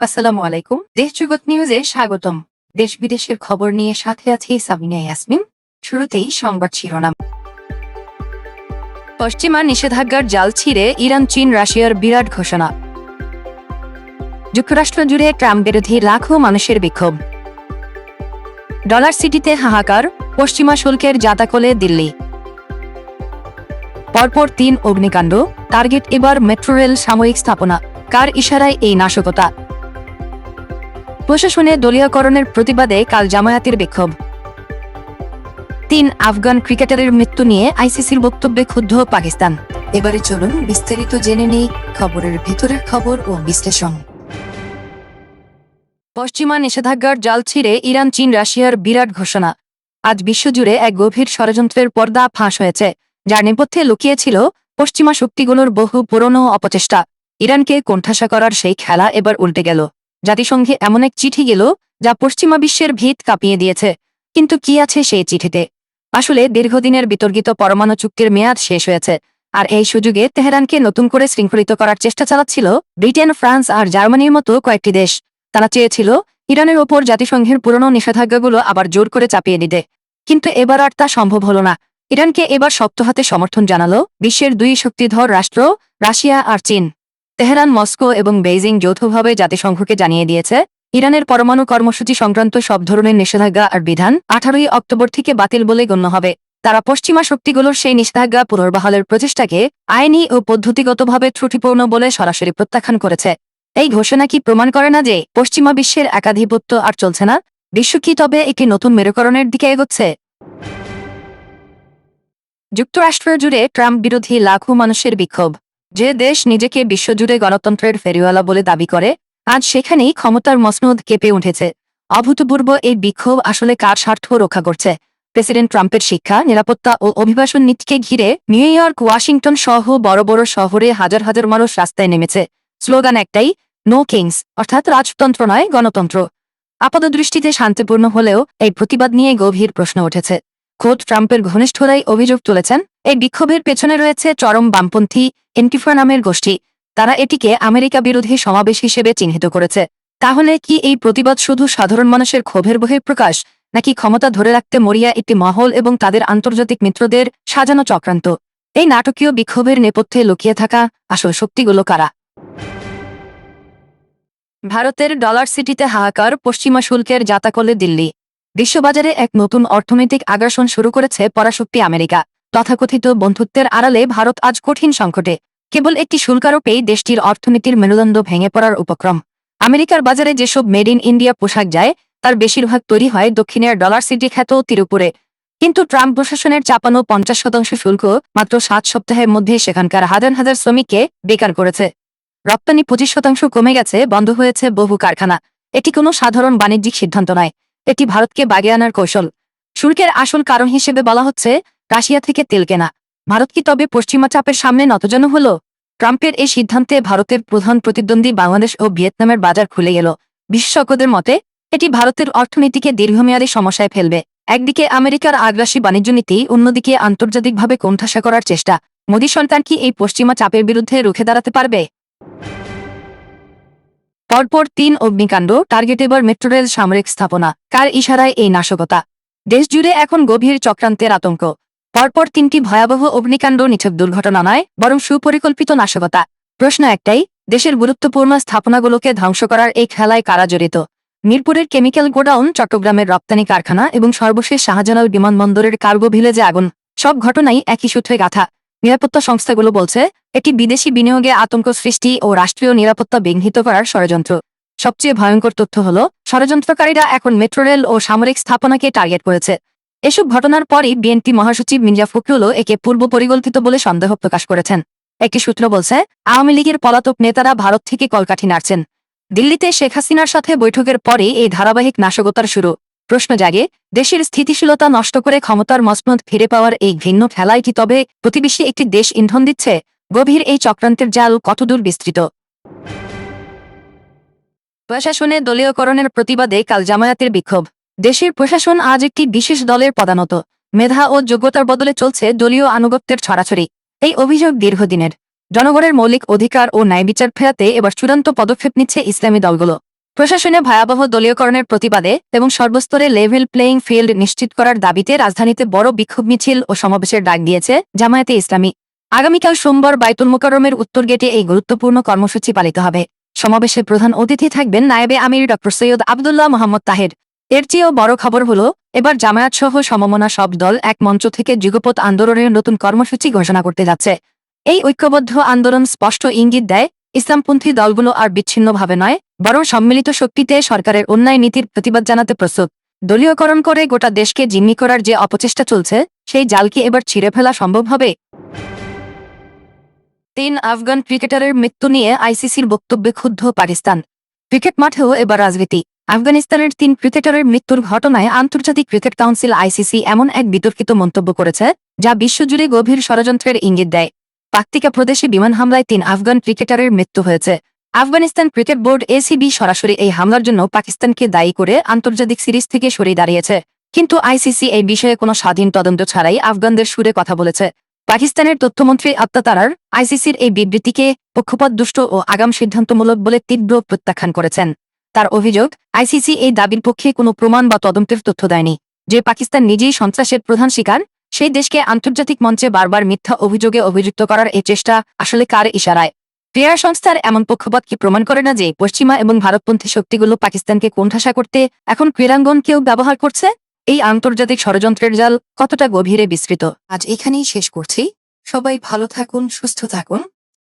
আসসালামু আলাইকুম। দেশ জগৎ নিউজে স্বাগতম। দেশ বিদেশের খবর নিয়ে সাথে আছি সাবিনা ইয়াসমিন। শুরুতেই সংবাদ শিরোনাম। পশ্চিমা নিষেধাজ্ঞার জাল ছিঁড়ে ইরান, চীন, রাশিয়ার বিরাট ঘোষণা। যুক্তরাষ্ট্র জুড়ে ট্রাম্প বিরোধী লাখো মানুষের বিক্ষোভ। ডলার সিটিতে হাহাকার, পশ্চিমা শুল্কের জাতাকলে দিল্লি। পরপর তিন অগ্নিকাণ্ড, টার্গেট এবার মেট্রো রেল সাময়িক স্থাপনা। কার ইশারায় এই নাশকতা? প্রশাসনে দলীয়করণের প্রতিবাদে কাল জামায়াতের বিক্ষোভ। তিন আফগান ক্রিকেটারের মৃত্যু নিয়ে আইসিসির বক্তব্যে ক্ষুব্ধ পাকিস্তান। এবারে চলুন বিস্তারিত জেনে নেই খবরের ভেতরের খবর ও বিশ্লেষণ। পশ্চিমা নিষেধাজ্ঞার জাল ছিঁড়ে ইরান, চীন, রাশিয়ার বিরাট ঘোষণা। আজ বিশ্বজুড়ে এক গভীর ষড়যন্ত্রের পর্দা ফাঁস হয়েছে, যার নেপথ্যে লুকিয়েছিল পশ্চিমা শক্তিগুলোর বহু পুরনো অপচেষ্টা। ইরানকে কোণঠাসা করার সেই খেলা এবার উল্টে গেল। জাতিসংঘে এমন এক চিঠি গেল যা পশ্চিমা বিশ্বের ভিত কাঁপিয়ে দিয়েছে। কিন্তু কি আছে সেই চিঠিতে? আসলে দীর্ঘদিনের বিতর্কিত পরমাণু চুক্তির মেয়াদ শেষ হয়েছে, আর এই সুযোগে তেহরানকে নতুন করে শৃঙ্খলিত করার চেষ্টা চালাচ্ছিল ব্রিটেন, ফ্রান্স আর জার্মানির মতো কয়েকটি দেশ। তারা চেয়েছিল ইরানের ওপর জাতিসংঘের পুরনো নিষেধাজ্ঞাগুলো আবার জোর করে চাপিয়ে দিতে। কিন্তু এবার আর তা সম্ভব হল না। ইরানকে এবার শক্ত হাতে সমর্থন জানালো বিশ্বের দুই শক্তিধর রাষ্ট্র, রাশিয়া আর চীন। তেহরান, মস্কো এবং বেইজিং যৌথভাবে জাতিসংঘকে জানিয়ে দিয়েছে, ইরানের পরমাণু কর্মসূচি সংক্রান্ত সব ধরনের নিষেধাজ্ঞা আর বিধান আঠারোই অক্টোবর থেকে বাতিল বলে গণ্য হবে। তারা পশ্চিমা শক্তিগুলোর সেই নিষেধাজ্ঞা পুনর্বহালের প্রচেষ্টাকে আইনি ও পদ্ধতিগতভাবে ত্রুটিপূর্ণ বলে সরাসরি প্রত্যাখ্যান করেছে। এই ঘোষণা কি প্রমাণ করে না যে পশ্চিমা বিশ্বের একাধিপত্য আর চলছে না? বিশ্ব কি তবে একটি নতুন মেরুকরণের দিকে এগোচ্ছে? যুক্তরাষ্ট্র জুড়ে ট্রাম্প বিরোধী লাখো মানুষের বিক্ষোভ। যে দেশ নিজেকে বিশ্বজুড়ে গণতন্ত্রের ফেরিওয়ালা বলে দাবি করে, আজ সেখানেই ক্ষমতার মসনদ কেঁপে উঠেছে। অভূতপূর্ব এই বিক্ষোভ আসলে কার স্বার্থ রক্ষা করছে? প্রেসিডেন্ট ট্রাম্পের শিক্ষা, নিরাপত্তা ও অভিবাসন নীতিকে ঘিরে নিউ ইয়র্ক, ওয়াশিংটন সহ বড় বড় শহরে হাজার হাজার মানুষ রাস্তায় নেমেছে। স্লোগান একটাই নো কিংস অর্থাৎ রাজতন্ত্র নয়, গণতন্ত্র। আপাতদৃষ্টিতে শান্তিপূর্ণ হলেও এই প্রতিবাদ নিয়ে গভীর প্রশ্ন উঠেছে। খোদ ট্রাম্পের ঘনিষ্ঠরাই অভিযোগ তুলেছেন এই বিক্ষোভের পেছনে রয়েছে চরম বামপন্থী এন্টিফা নামের গোষ্ঠী। তারা এটিকে আমেরিকা বিরোধী সমাবেশ হিসেবে চিহ্নিত করেছে। তাহলে কি এই প্রতিবাদ শুধু সাধারণ মানুষের ক্ষোভের বহিঃপ্রকাশ, নাকি ক্ষমতা ধরে রাখতে মরিয়া একটি মহল এবং তাদের আন্তর্জাতিক মিত্রদের সাজানো চক্রান্ত? এই নাটকীয় বিক্ষোভের নেপথ্যে লুকিয়ে থাকা আসল শক্তিগুলো কারা? ভারতের ডলার সিটিতে হাহাকার, পশ্চিমা শুল্কের জাতাকলে দিল্লি। বিশ্ববাজারে এক নতুন অর্থনৈতিক আগ্রাসন শুরু করেছে পরাশক্তি আমেরিকা। তথাকথিত বন্ধুত্বের আড়ালে ভারত আজ কঠিন সংকটে। কেবল একটি শুল্কারোপেই দেশটির অর্থনীতির মেরুদণ্ড ভেঙে পড়ার উপক্রম। আমেরিকার বাজারে যেসব মেড ইন ইন্ডিয়া পোশাক যায়, তার বেশিরভাগ তৈরি হয় দক্ষিণের ডলার সিটি খ্যাত তিরুপুরে। কিন্তু ট্রাম্প প্রশাসনের চাপানো পঞ্চাশ শতাংশ শুল্ক মাত্র সাত সপ্তাহের মধ্যে সেখানকার হাজার হাজার শ্রমিককে বেকার করেছে। রপ্তানি পঁচিশ শতাংশ কমে গেছে, বন্ধ হয়েছে বহু কারখানা। এটি কোনো সাধারণ বাণিজ্যিক সিদ্ধান্ত নয়, এটি ভারতকে বাগে আনার কৌশল। শুল্কের আসল কারণ হিসেবে বলা হচ্ছে রাশিয়া থেকে তেল কেনা। ভারত কি তবে পশ্চিমা চাপের সামনে নতজন হল? ট্রাম্পের এই সিদ্ধান্তে ভারতের প্রধান প্রতিদ্বন্দ্বী বাংলাদেশ ও ভিয়েতনামের বাজার খুলে গেল। বিশেষজ্ঞদের মতে, এটি ভারতের অর্থনীতিকে দীর্ঘমেয়াদী সমস্যায় ফেলবে। একদিকে আমেরিকার আগ্রাসী বাণিজ্য নীতি, অন্যদিকে আন্তর্জাতিকভাবে কোণঠাসা করার চেষ্টা। মোদী সরকার কি এই পশ্চিমা চাপের বিরুদ্ধে রুখে দাঁড়াতে পারবে? পরপর তিন অগ্নিকাণ্ড টার্গেট এবার মেট্রো রেল সামরিক স্থাপনা। কার ইশারায় এই নাশকতা? দেশজুড়ে এখন গভীর চক্রান্তের আতঙ্ক। পরপর তিনটি ভয়াবহ অগ্নিকাণ্ড নিছক দুর্ঘটনা নয় বরং সুপরিকল্পিত নাশকতা। প্রশ্ন একটাই, দেশের গুরুত্বপূর্ণ স্থাপনাগুলোকে ধ্বংস করার এই খেলায় কারা জড়িত? মিরপুরের কেমিক্যাল গোডাউন, চট্টগ্রামের রপ্তানি কারখানা এবং সর্বশেষ শাহজালাল বিমানবন্দরের কার্গো ভিলেজে আগুন। সব ঘটনাই একই সূত্রে গাথা। নিরাপত্তা সংস্থাগুলো বলছে, এটি বিদেশি বিনিয়োগে আতঙ্ক সৃষ্টি ও রাষ্ট্রীয় নিরাপত্তা বিঘ্নিত করার ষড়যন্ত্র। সবচেয়ে ভয়ঙ্কর তথ্য হল, ষড়যন্ত্রকারীরা এখন মেট্রো রেল ও সামরিক স্থাপনাকে টার্গেট করেছে। এসব ঘটনার পরই বিএনপি মহাসচিব মির্জা ফখরুলও একে পূর্ব পরিকল্পিত বলে সন্দেহ প্রকাশ করেছেন। একটি সূত্র বলছে, আওয়ামী লীগের পলাতক নেতারা ভারত থেকে কলকাঠি নাড়ছেন। দিল্লিতে শেখ হাসিনার সাথে বৈঠকের পরে এই ধারাবাহিক নাশকতার শুরু। প্রশ্ন জাগে, দেশের স্থিতিশীলতা নষ্ট করে ক্ষমতার মসমত ফিরে পাওয়ার এই ভিন্ন খেলায় কি তবে প্রতিবেশী একটি দেশ ইন্ধন দিচ্ছে? গভীর এই চক্রান্তের জাল কতদূর বিস্তৃত? প্রশাসনে দলীয়করণের প্রতিবাদে কাল জামায়াতের বিক্ষোভ। দেশের প্রশাসন আজ একটি বিশেষ দলের পদানত। মেধা ও যোগ্যতার বদলে চলছে দলীয় আনুগত্যের ছড়াছড়ি। এই অভিযোগ দীর্ঘদিনের। জনগণের মৌলিক অধিকার ও ন্যায় বিচার ফেরাতে এবার চূড়ান্ত পদক্ষেপ নিচ্ছে ইসলামী দলগুলো। প্রশাসনে ভয়াবহ দলীয়করণের প্রতিবাদে এবং সর্বস্তরে লেভেল প্লেইং ফিল্ড নিশ্চিত করার দাবিতে রাজধানীতে বড় বিক্ষোভ মিছিল ও সমাবেশের ডাক দিয়েছে জামায়াতে ইসলামী। আগামীকাল সোমবার বাইতুল মোকাররমের উত্তর গেটে এই গুরুত্বপূর্ণ কর্মসূচি পালিত হবে। সমাবেশে প্রধান অতিথি থাকবেন নায়েবে আমির ড সৈয়দ আবদুল্লাহ মোহাম্মদ তাহের। এর চেয়েও বড় খবর হল, এবার জামায়াত সহ সমমনা সব দল এক মঞ্চ থেকে যুগপৎ আন্দোলনের নতুন কর্মসূচি ঘোষণা করতে যাচ্ছে। এই ঐক্যবদ্ধ আন্দোলন স্পষ্ট ইঙ্গিত দেয়, ইসলামপন্থী দলগুলো আর বিচ্ছিন্নভাবে নয়, বরং সম্মিলিত শক্তিতে সরকারের অন্যায় নীতির প্রতিবাদ জানাতে প্রস্তুত। দলীয়করণ করে গোটা দেশকে জিম্মি করার যে অপচেষ্টা চলছে, সেই জালকে এবার ছিঁড়ে ফেলা সম্ভব হবে? তিন আফগান ক্রিকেটারের মৃত্যু নিয়ে আইসিসির বক্তব্যে ক্ষুব্ধ পাকিস্তান। ক্রিকেট মাঠেও এবার রাজনীতি। আফগানিস্তানের তিন ক্রিকেটারের মৃত্যুর ঘটনায় আন্তর্জাতিক ক্রিকেট কাউন্সিল আইসিসি এমন এক বিতর্কিত মন্তব্য করেছে, যা বিশ্বজুড়ে গভীর ষড়যন্ত্রের ইঙ্গিত দেয়। পাক্তিকা প্রদেশে বিমান হামলায় তিন আফগান ক্রিকেটারের মৃত্যু হয়েছে। আফগানিস্তান ক্রিকেট বোর্ড এসিবি সরাসরি এই হামলার জন্য পাকিস্তানকে দায়ী করে আন্তর্জাতিক সিরিজ থেকে সরে দাঁড়িয়েছে। কিন্তু আইসিসি এই বিষয়ে কোনো স্বাধীন তদন্ত ছাড়াই আফগানদের সুরে কথা বলেছে। পাকিস্তানের তথ্যমন্ত্রী আত্মাতারার আইসিসির এই বিবৃতিকে পক্ষপাত দুষ্ট ও আগাম সিদ্ধান্তমূলক বলে তীব্র প্রত্যাখ্যান করেছেন। তার অভিযোগ, আইসিসি এই দাবির পক্ষে কোনো প্রমাণ বা তদন্তের তথ্য দেয়নি। যে পাকিস্তান নিজেই সন্ত্রাসের প্রধান শিকার, সেই দেশকে আন্তর্জাতিক মঞ্চে বারবার মিথ্যা অভিযোগে অভিযুক্ত করার এই চেষ্টা আসলে কার ইশারায়? ক্রীড়া সংস্থার এমন পক্ষপাত কি প্রমাণ করে না যে পশ্চিমা এবং ভারতপন্থী শক্তিগুলো পাকিস্তানকে কোণঠাসা করতে এখন ক্রীড়াঙ্গনকেও ব্যবহার করছে? এই আন্তর্জাতিক ষড়যন্ত্রের জাল কতটা গভীরে বিস্তৃত? আজ এখানেই শেষ করছি। সবাই ভালো থাকুন, সুস্থ থাকুন।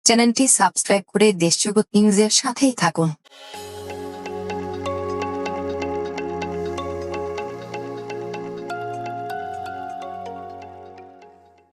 চ্যানেলটি সাবস্ক্রাইব করে দেশজগৎ নিউজের সাথেই থাকুন।